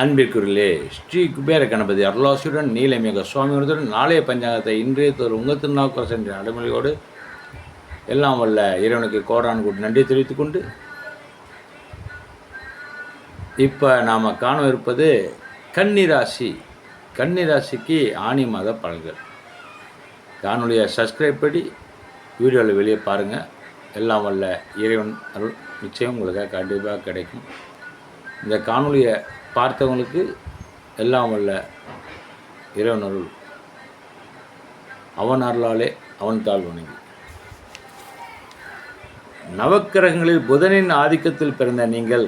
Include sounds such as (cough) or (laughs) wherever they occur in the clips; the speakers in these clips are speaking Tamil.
அன்பிற்குரிலே ஸ்ரீ குபேர கணபதி அருளாசியுடன் நீலமிக சுவாமியுடன் நாளைய பஞ்சாங்கத்தை இன்றைய தோறும் உங்கள் திருநாவுக்கரசு என்ற நடைமுறையோடு எல்லாம் வல்ல இறைவனுக்கு கோடான் கூட்டு நன்றி தெரிவித்துக் கொண்டு இப்போ நாம் காண இருப்பது கன்னிராசி. கன்னிராசிக்கு ஆணி மாத பலன்கள். காணொலியை சப்ஸ்கிரைப் பண்ணி வீடியோவில் வெளியே பாருங்கள் எல்லாம் வல்ல இறைவன் அருள் நிச்சயம் உங்களுக்கு கண்டிப்பாக கிடைக்கும். இந்த காணொலியை பார்த்தவங்களுக்கு எல்லாம் வல்ல இறைவன் அருள் அவன் அருளாலே அவன் தாழ் வணங்கி. நவக்கிரகங்களில் புதனின் ஆதிக்கத்தில் பிறந்த நீங்கள்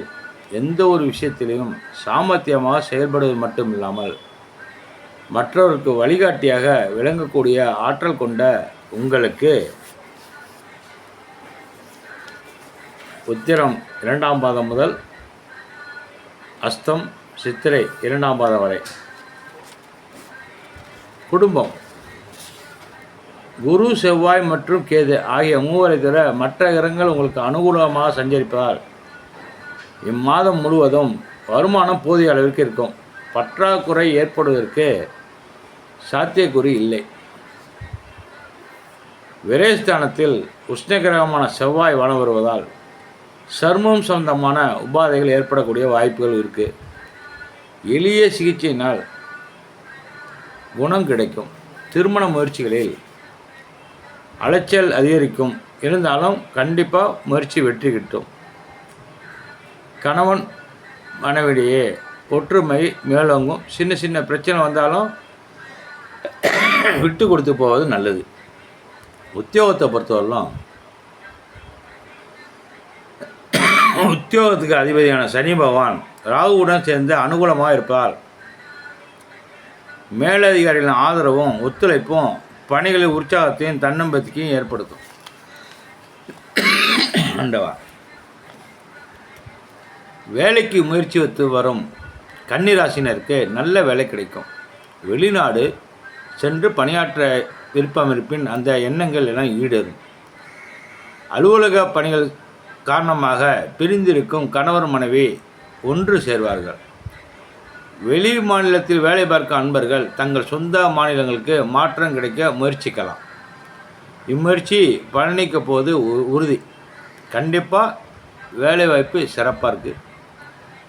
எந்த ஒரு விஷயத்திலையும் சாமர்த்தியமாக செயல்படுவது மட்டும் இல்லாமல் மற்றவருக்கு வழிகாட்டியாக விளங்கக்கூடிய ஆற்றல் கொண்ட உங்களுக்கு உத்திரம் இரண்டாம் பாதம் முதல் அஸ்தம் சித்திரை இரண்டாம் பாதம் வரை. குடும்பம். குரு செவ்வாய் மற்றும் கேது ஆகிய மூவரை தவிர மற்ற கிரகங்கள் உங்களுக்கு அனுகூலமாக சஞ்சரிப்பதால் இம்மாதம் முழுவதும் வருமானம் போதிய அளவிற்கு இருக்கும். பற்றாக்குறை ஏற்படுவதற்கு சாத்தியக்குறி இல்லை. விரயஸ்தானத்தில் உஷ்ணகிரகமான செவ்வாய் வளம் வருவதால் சர்மம் சம்பந்தமான உபாதைகள் ஏற்படக்கூடிய வாய்ப்புகள் இருக்குது எளிய சிகிச்சையினால் குணம் கிடைக்கும். திருமண முயற்சிகளில் அலைச்சல் அதிகரிக்கும். இருந்தாலும் கண்டிப்பாக முயற்சி வெற்றி கிட்டும். கணவன் மனைவிடையே ஒற்றுமை மேலோங்கும். சின்ன சின்ன பிரச்சனை வந்தாலும் விட்டு கொடுத்து போவது நல்லது. உத்தியோகத்தை பொறுத்தவரையிலும் உத்தியோகத்துக்கு அதிபதியான சனி பகவான் ராகுவுடன் சேர்ந்து அனுகூலமாக இருப்பார். மேலதிகாரிகளின் ஆதரவும் ஒத்துழைப்பும் பணிகளின் உற்சாகத்தையும் தன்னம்பத்திக்கையும் ஏற்படுத்தும். ஆண்டவா. வேலைக்கு முயற்சி வைத்து வரும் கன்னிராசினருக்கு நல்ல வேலை கிடைக்கும். வெளிநாடு சென்று பணியாற்ற விருப்பம் இருப்பின் அந்த எண்ணங்கள் எல்லாம் ஈடேறும். அலுவலக பணிகள் காரணமாக பிரிந்திருக்கும் கணவர் மனைவி ஒன்று சேர்வார்கள். வெளி மாநிலத்தில் வேலை பார்க்க அன்பர்கள் தங்கள் சொந்த மாநிலங்களுக்கு மாற்றம் கிடைக்க முயற்சிக்கலாம். இம்முயற்சி பழனிக்க போது உ- உறுதி. கண்டிப்பாக வேலைவாய்ப்பு சிறப்பாக இருக்குது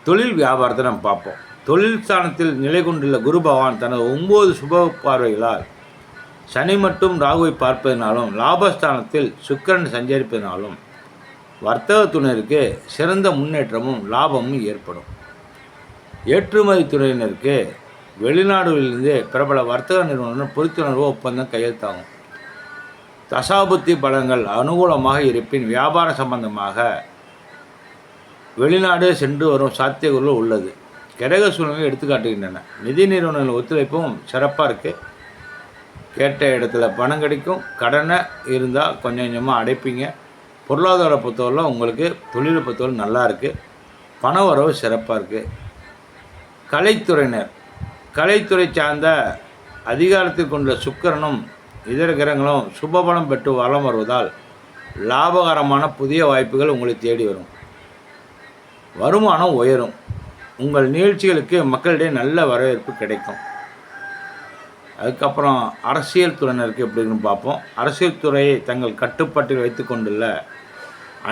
தொழில் வியாபாரத்தை நம்ம பார்ப்போம். தொழில் ஸ்தானத்தில் நிலை கொண்டுள்ள குரு பகவான் தனது ஒம்பது சுப பார்வைகளால் சனி மற்றும் ராகுவை பார்ப்பதனாலும் லாபஸ்தானத்தில் சுக்கிரன் சஞ்சரிப்பதனாலும் வர்த்தக துணையருக்கு சிறந்த முன்னேற்றமும் லாபமும் ஏற்படும். ஏற்றுமதி துறையினருக்கு வெளிநாடுகளிலிருந்து பிரபல வர்த்தக நிறுவனம் புரித்துணர்வு ஒப்பந்தம் கையெழுத்தாகும். தசாபுத்தி பலங்கள் அனுகூலமாக இருப்பின் வியாபார சம்பந்தமாக வெளிநாடு சென்று வரும் சாத்தியக்கூறுகள் உள்ளது. கிரக சூழ்நிலை எடுத்துக்காட்டுகின்றன. நிதி நிறுவனங்கள் ஒத்துழைப்பும் சிறப்பாக இருக்குது கேட்ட இடத்துல பணம் கிடைக்கும். கடனை இருந்தால் கொஞ்சம் கொஞ்சமாக அடைப்பீங்க. பொருளாதார பொறுத்தவரையிலும் உங்களுக்கு தொழிலை பொறுத்தவரை நல்லா இருக்குது பண வரவு சிறப்பாக இருக்குது கலைத்துறையினர் கலைத்துறை சார்ந்த அதிகாரத்தில் கொண்ட சுக்கரனும் இதர கிரகங்களும் சுபபலம் பெற்று வலம் வருவதால் லாபகரமான புதிய வாய்ப்புகள் உங்களை தேடி வரும். வருமானம் உயரும். உங்கள் நிகழ்ச்சிகளுக்கு மக்களிடையே நல்ல வரவேற்பு கிடைக்கும். அதுக்கப்புறம் அரசியல் துறையினருக்கு எப்படின்னு பார்ப்போம். அரசியல் துறையை தங்கள் கட்டுப்பாட்டில் வைத்து கொண்டுள்ள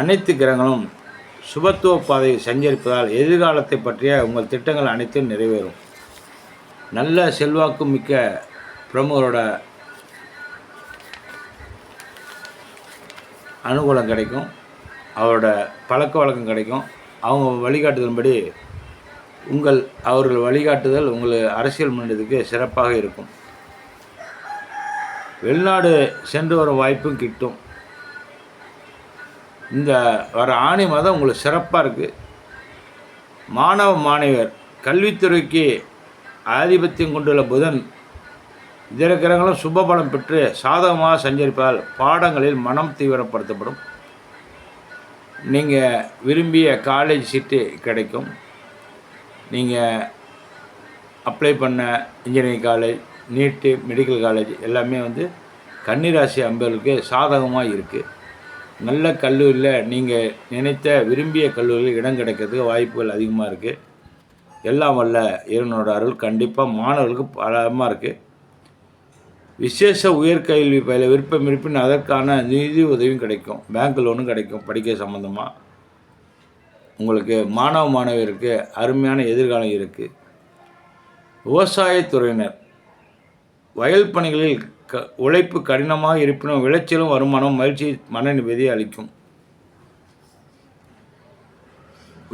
அனைத்து கிரகங்களும் சுபத்துவ பாதையை சஞ்சரிப்பதால் எதிர்காலத்தை பற்றிய உங்கள் திட்டங்கள் அனைத்தும் நிறைவேறும். நல்ல செல்வாக்கு மிக்க பிரமுகரோட அனுகூலம் கிடைக்கும். அவரோட பழக்க வழக்கம் கிடைக்கும். அவங்க வழிகாட்டுதலின்படி உங்கள் அவர்கள் வழிகாட்டுதல் உங்கள் அரசியல் முன்னேற்றத்துக்கு சிறப்பாக இருக்கும். வெளிநாடு சென்று வர வாய்ப்பும் கிட்டும். இந்த வர ஆணி மாதம் உங்களுக்கு சிறப்பாக இருக்குது மாணவ மாணவியர் கல்வித்துறைக்கு ஆதிபத்தியம் கொண்டுள்ள புதன் இதர கிரகங்களும் சுபபலம் பெற்று சாதகமாக சஞ்சரிப்பதால் பாடங்களில் மனம் தீவிரப்படுத்தப்படும். நீங்கள் விரும்பிய காலேஜ் சீட்டு கிடைக்கும். நீங்கள் அப்ளை பண்ண engineering college NEET medical college எல்லாமே வந்து கன்னிராசி அன்பர்களுக்கு சாதகமாக இருக்குது நல்ல கல்லூரியில் நீங்கள் நினைத்த விரும்பிய கல்லூரியில் இடம் கிடைக்கிறதுக்கு வாய்ப்புகள் அதிகமாக இருக்குது எல்லாம் வல்ல இறைவனோட அருள் கண்டிப்பாக மாணவர்களுக்கு பலமாக இருக்குது விசேஷ உயர்கல்வி பயில விருப்பம் இருப்பின் அதற்கான நிதி உதவியும் கிடைக்கும். பேங்க் லோனும் கிடைக்கும் படிக்க சம்மந்தமாக உங்களுக்கு மாணவ மாணவியருக்கு அருமையான எதிர்காலம் இருக்குது விவசாயத்துறையினர் வயல் பணிகளில் க உழைப்பு கடினமாக இருப்பினும் விளைச்சலும் வருமானம் மகிழ்ச்சி மன நிம்மதியை அளிக்கும்.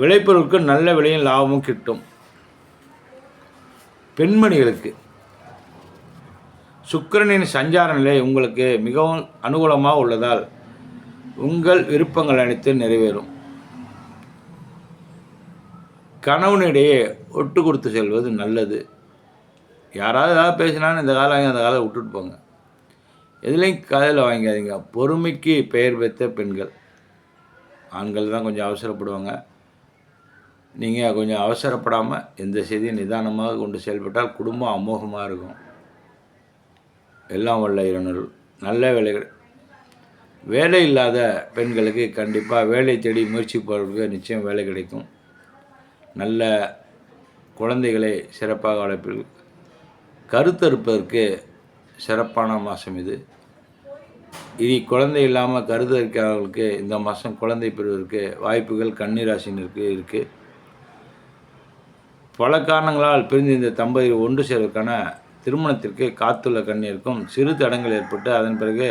விளைபொருளுக்கு நல்ல விலையும் லாபமும் கிட்டும். பெண்மணிகளுக்கு சுக்கரனின் சஞ்சார நிலை உங்களுக்கு மிகவும் அனுகூலமாக உள்ளதால் உங்கள் விருப்பங்கள் அனைத்து நிறைவேறும். கணவனிடையே ஒட்டு கொடுத்து செல்வது நல்லது. யாராவது ஏதாவது பேசினாலும் இந்த காலம் அந்த காலம் விட்டுட்டு போங்க. எதுலேயும் காதில் வாங்கிக்காதீங்க. பொறுமைக்கு பெயர் பெற்ற பெண்கள். ஆண்கள் தான் கொஞ்சம் அவசரப்படுவாங்க. நீங்கள் கொஞ்சம் அவசரப்படாமல் எந்த செய்தியும் நிதானமாக கொண்டு செயல்பட்டால் குடும்பம் அமோகமாக இருக்கும். எல்லாம் வல்ல இறைவனருள். நல்ல வேலைகள். வேலை இல்லாத பெண்களுக்கு கண்டிப்பாக வேலை தேடி முயற்சி போகிறதுக்கு நிச்சயம் வேலை கிடைக்கும். நல்ல குழந்தைகளை சிறப்பாக வளர்ப்பீர்கள். கருத்தறுப்பதற்கு சிறப்பான மாதம் இது. இனி குழந்தை இல்லாமல் கருத்தரிக்கிறவர்களுக்கு இந்த மாதம் குழந்தை பெறுவதற்கு வாய்ப்புகள் கன்னிராசினருக்கு இருக்குது பல காரணங்களால் பிரிந்து இந்த தம்பதிகள் ஒன்று சேர்வதற்கான திருமணத்திற்கு காத்துள்ள கண்ணீருக்கும் சிறு தடங்கள் ஏற்பட்டு அதன் பிறகு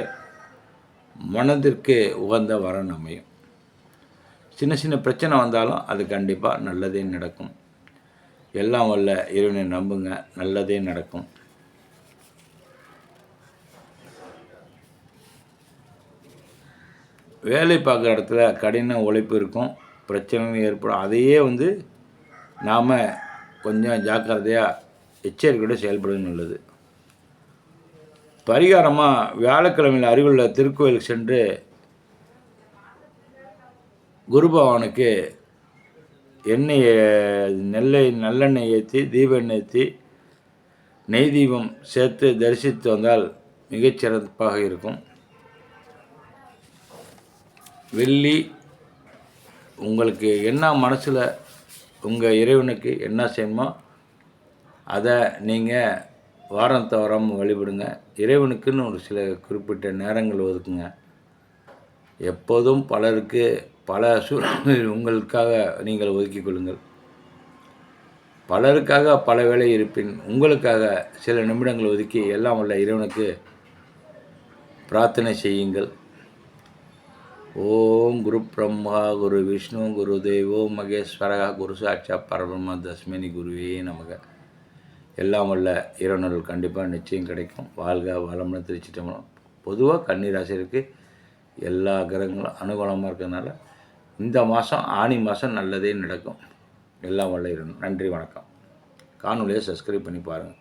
மனதிற்கு உகந்த வரன் அமையும். சின்ன சின்ன பிரச்சனை வந்தாலும் அது கண்டிப்பாக நல்லதே நடக்கும். எல்லாம் வல்ல இறைவனை நம்புங்க. நல்லதே நடக்கும். வேலை பார்க்குற இடத்துல கடின உழைப்பு இருக்கும். பிரச்சனைகள் ஏற்படும். அதையே வந்து நாம் கொஞ்சம் ஜாக்கிரதையாக எச்சரிக்கையோடு செயல்படுவது நல்லது. பரிகாரமாக வியாழக்கிழமையில் அருகிலுள்ள திருக்கோயிலுக்கு சென்று குரு பகவானுக்கு எண்ணெயை நெல்லை நல்லெண்ணெய் ஏற்றி தீபெண்ணெய் ஏற்றி நெய் தீபம் சேர்த்து தரிசித்து வந்தால் மிகச்சிறப்பாக இருக்கும். வெள்ளி உங்களுக்கு என்ன மனசில் உங்கள் இறைவனுக்கு என்ன செய்யணுமோ அதை நீங்கள் வாரம் தவறாமல் வழிபடுங்க. இறைவனுக்குன்னு ஒரு சில குறிப்பிட்ட நேரங்கள் ஒதுக்குங்க. எப்போதும் பலருக்கு பல சூழ்நிலையில் (laughs) உங்களுக்காக நீங்கள் ஒதுக்கிக் கொள்ளுங்கள். பலருக்காக பல வேலை இருப்பின் உங்களுக்காக சில நிமிடங்கள் ஒதுக்கி எல்லாம் உள்ள இறைவனுக்கு பிரார்த்தனை செய்யுங்கள். ஓம் குரு பிரம்மா குரு விஷ்ணு குரு தேவோ மகேஸ்வரகா குரு சாட்சா பரபிரம்ம தஸ்மினி குருவே நமக. எல்லாம் உள்ள இறைவனர்கள் கண்டிப்பாக நிச்சயம் கிடைக்கும். வாழ்க வளம்னு திருச்சிட்டோம் பொதுவாக கன்னிராசிற்கு எல்லா கிரகங்களும் அனுகூலமாக இருக்கிறதுனால இந்த மாதம் ஆணி மாதம் நல்லதே நடக்கும். எல்லாம் வல்ல நன்றி வணக்கம். காணொலியை சப்ஸ்கிரைப் பண்ணி பாருங்கள்